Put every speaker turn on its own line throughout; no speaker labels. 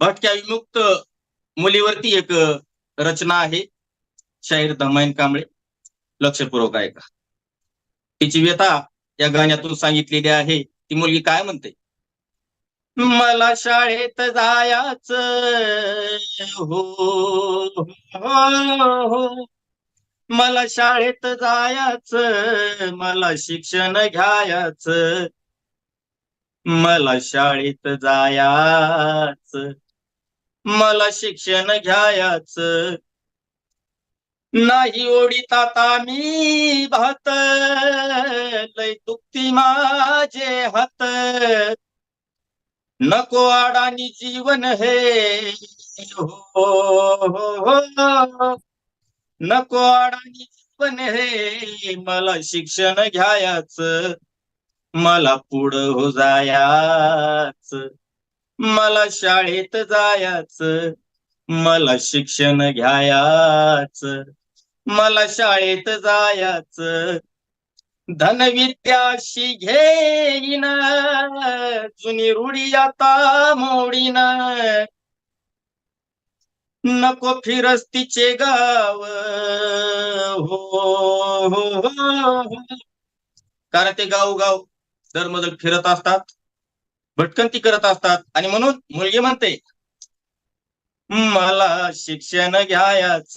भटक्या विमुक्त मुलीवरती एक रचना आहे. शाहीर धमायन कांबळे. लक्षपूर्वक ऐका. तिची व्यथा या गाण्यातून सांगितलेली आहे. ती मुलगी काय म्हणते? मला शाळेत जायाच. हो हो, हो. हो. मला शाळेत जायचं मला शिक्षण घ्यायच. मला शाळेत जायाच मला शिक्षण घ्यायच. नाही ओढीत आता मी भात लय दुखती माझे हात. नको अडाणी जीवन हे हो हो, हो. नको अडाणी पण हे मला शिक्षण घ्यायच. मला पुढं हो जायाच. मला शाळेत जायाच. मला शिक्षण घ्यायाच. मला शाळेत जायाच. धनविद्याशी घेईन. जुनी रूढी आता मोडीन. नको फिरस्तीचे गाव हो हो, हो. हो. कारण ते गाव गाव दरमजल फिरत असतात भटकंती करत असतात आणि म्हणून मुलगी म्हणते मला शिक्षण घ्यायच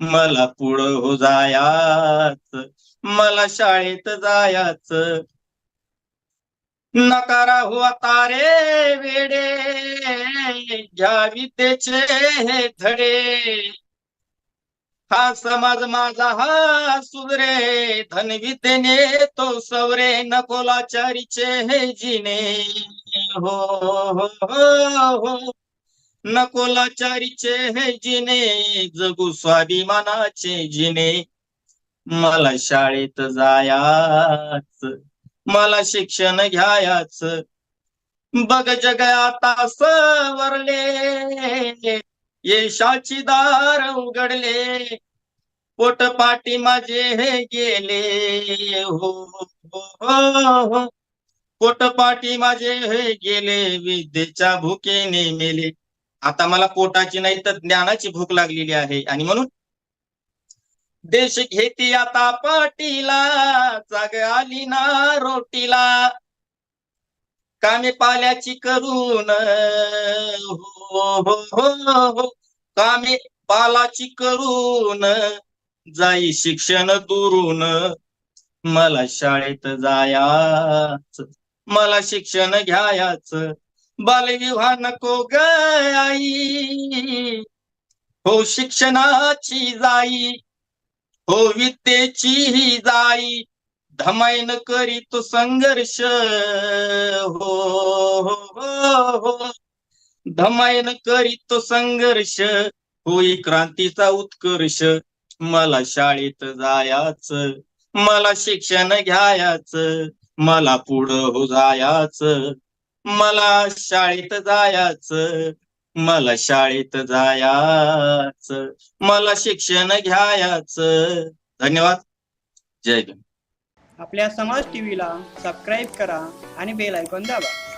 मला पुढं हो जायाच मला शाळेत जायाच नकारा हो तारे वेडे घ्या विद्येचे धडे। हा समाज माझा हा सुधरे धनविद्येने तो सवरे नकोलाचारीचे हे जिने। हो हो हो हो नकोलाचारीचे हे जिने जगू स्वाभिमानाचे जिने। मला शाळेत जायाच मला शिक्षण घ्यायाच. बघ जग आता सवरले यशाची दार उघडले. पोटपाटी माझे हे गेले. हो, हो हो, हो, पोटपाटी माझे हे गेले. विद्येच्या भुकेने मेले. आता मला पोटाची नाही तर ज्ञानाची भूक लागलेली आहे. आणि म्हणून देश घेती आता पाटीला जाग आली ना रोटीला. कामे पाल्याची करून हो हो हो हो. कामे पालाची करून जाई शिक्षण दुरून. मला शाळेत जायाच मला शिक्षण घ्यायाच. बालविवाह नको गई हो शिक्षणाची जाई. हो विद्येची ही जाई धमाईन करीत संघर्ष. हो हो हो हो. धमाईन करीत संघर्ष. होई क्रांतीचा उत्कर्ष. मला शाळेत जायाच मला शिक्षण घ्यायाच मला पुढं हो जायाच. मला शाळेत जायाच मला शाळेत जायाच मला शिक्षण घ्यायाच. धन्यवाद. जय भीम.
आपल्या समाज टीव्हीला सबस्क्राईब करा आणि बेल ऐकून दाबा.